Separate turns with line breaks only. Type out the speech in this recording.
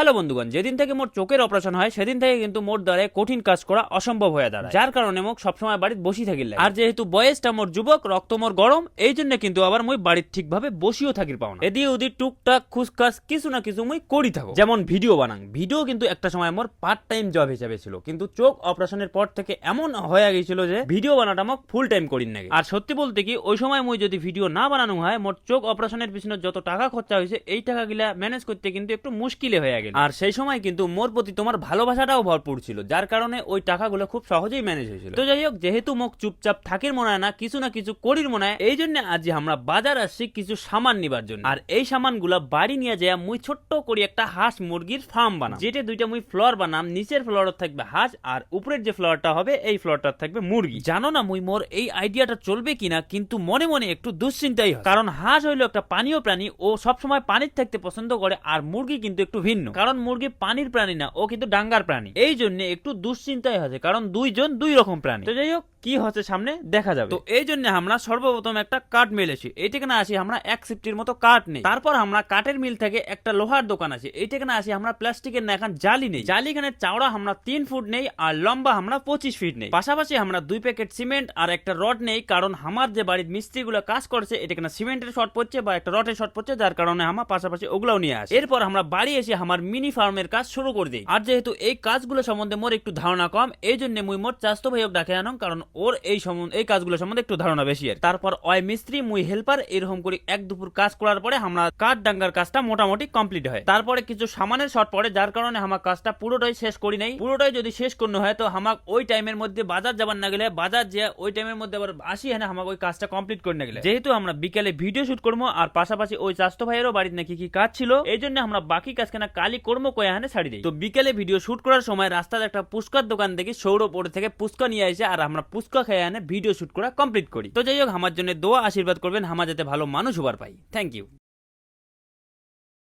Hello বন্ধুগণ, যেদিন থেকে মোর চোখের অপারেশন হয়, সেদিন থেকে কিন্তু মোর দ্বারা কঠিন কাজ করা অসম্ভব হয়ে দাঁড়ায়। যার কারণে মোক সবসময় বাড়িতে বসি থাকিল। আর যেহেতু বয়সটা মোর যুবক, রক্ত মোর গরম, এই জন্য কিন্তু আবার মুই বাড়ির ঠিকভাবে বসিও থাকির পাও না। এদি ওদি টুকটাক খুসকাস কিছু না কিছু মুই করি থাকো। যেমন ভিডিও বানাং। ভিডিও কিন্তু একটা সময় মোর পার্ট টাইম জব হিসেবে ছিল। কিন্তু চোখ অপারেশনের পর থেকে এমন হয়ে গেছিল যে, ভিডিও বানাটা মোক ফুল টাইম করিন নাকি আর সত্যি বলতে কি, ওই সময় মুই যদি ভিডিও না বানানো হয়, মোর চোখ অপারেশনের পিছনে যত টাকা খরচা হয়েছে, এই টাকা গিলা ম্যানেজ করতে কিন্তু একটু মুশকিলে হয়ে গেল আর সেই সময় কিন্তু মোর প্রতি তোমার ভালোবাসাটাও ভরপুর ছিল, যার কারণে ওই টাকাগুলো খুব সহজেই ম্যানেজ হয়েছিল। তো যাই হোক, যেহেতু মোক চুপচাপ থাকির মনে হয় না, কিছু না কিছু করির মনে হয়, এই জন্য আজ আমরা বাজার আসছি কিছু সামান নিবার জন্য। আর এই সামানগুলা বাড়ি নিয়ে যায় মুই ছোট্ট করি একটা হাঁস মুরগির ফার্ম বানাম, যেটা দুইটা মুই ফ্লোর বানাম, নিচের ফ্লোর থাকবে হাঁস আর উপরের যে ফ্লোরটা হবে, এই ফ্লোরটা থাকবে মুরগি। জানো না মুই মোর এই আইডিয়াটা চলবে কিনা, কিন্তু মনে মনে একটু দুশ্চিন্তাই হয়। কারণ হাঁস হইল একটা পানীয় প্রাণী, ও সবসময় পানির থাকতে পছন্দ করে, আর মুরগি কিন্তু একটু ভিন্ন। কারণ মুরগি পানির প্রাণী না, ও কিন্তু ডাঙ্গার প্রাণী। এই জন্য একটু দুশ্চিন্তায় আছে, কারণ দুইজন দুই রকম প্রাণী। তো যাই হোক কি হচ্ছে সামনে? দেখা যাবে। তো এই জন্য আমরা সর্বপ্রথম একটা কাঠ মেলেছি। এই থেকে না আসি আমরা এক সিফটির মতো কাঠ নেই। তারপর আমরা কাঠের মিল থেকে একটা লোহার দোকান আছে। এই থেকে না আসি আমরা প্লাস্টিকের না, এখন জালি নেই। জালি খানের চাওড়া আমরা তিন ফুট নেই আর লম্বা আমরা পঁচিশ ফিট নেই। পাশাপাশি আমরা দুই প্যাকেট সিমেন্ট আর একটা রড নেই, কারণ আমার যে বাড়ির মিস্ত্রি মিস্ত্রিগুলো কাজ করছে এটা কিনা সিমেন্টের শর্ট পড়ছে বা একটা রডের শর্ট পড়ছে, যার কারণে আমার পাশাপাশি ওগুলাও নিয়ে আসে। এরপর আমরা বাড়ি এসে আমার মিনি ফার্মের কাজ শুরু করে দিই। আর যেহেতু এই কাজগুলো সম্বন্ধে মোর একটু ধারণা কম, এই জন্য মুই মোর চাস্তো ভাইক ডাকে আনম কারণ ওর এই সম্বন্ধে এই কাজগুলো সম্বন্ধে একটু ধারণা বেশি আর তারপর, অয় মিস্ত্রি, মুই হেল্পার, এরকম করে এক দুপুর কাজ করার পরে আমরা কাঠ ডাঙ্গার কাজটা মোটামুটি কমপ্লিট হয়। তারপরে কিছু সামানের শর্ট পড়ে, যার কারণে আমার কাজটা পুরোটাই শেষ করি নাই। পুরোটাই যদি শেষ করতে হয়, তো আমাক ওই টাইমের মধ্যে বাজার যাবার না গেলে, বাজার যে ওই টাইমের মধ্যে আবার আসি হ্যাঁ আমাকে ওই কাজটা কমপ্লিট করে না গেলে। যেহেতু আমরা বিকেলে ভিডিও শুট করব আর পাশাপাশি ওই চাস্তো ভাইয়েরও বাড়িতে নাকি কি কাজ ছিল, এই জন্য আমরা বাকি কাজ কেনা কালি কর্ম কয়ে হানে ছাড়ি দিই। তো বিকেলে ভিডিও শুট করার সময় রাস্তার একটা পুস্কার দোকান দেখি সৌরভ ওর থেকে পুস্কা নিয়ে আসে আর আমরা পুস্কা খেয়ে এনে ভিডিও শুট করা কমপ্লিট করি। তো যাই হোক, আমার জন্য দোয়া, আশীর্বাদ করবেন হামা যাতে ভালো মানুষ হবার পাই। Thank you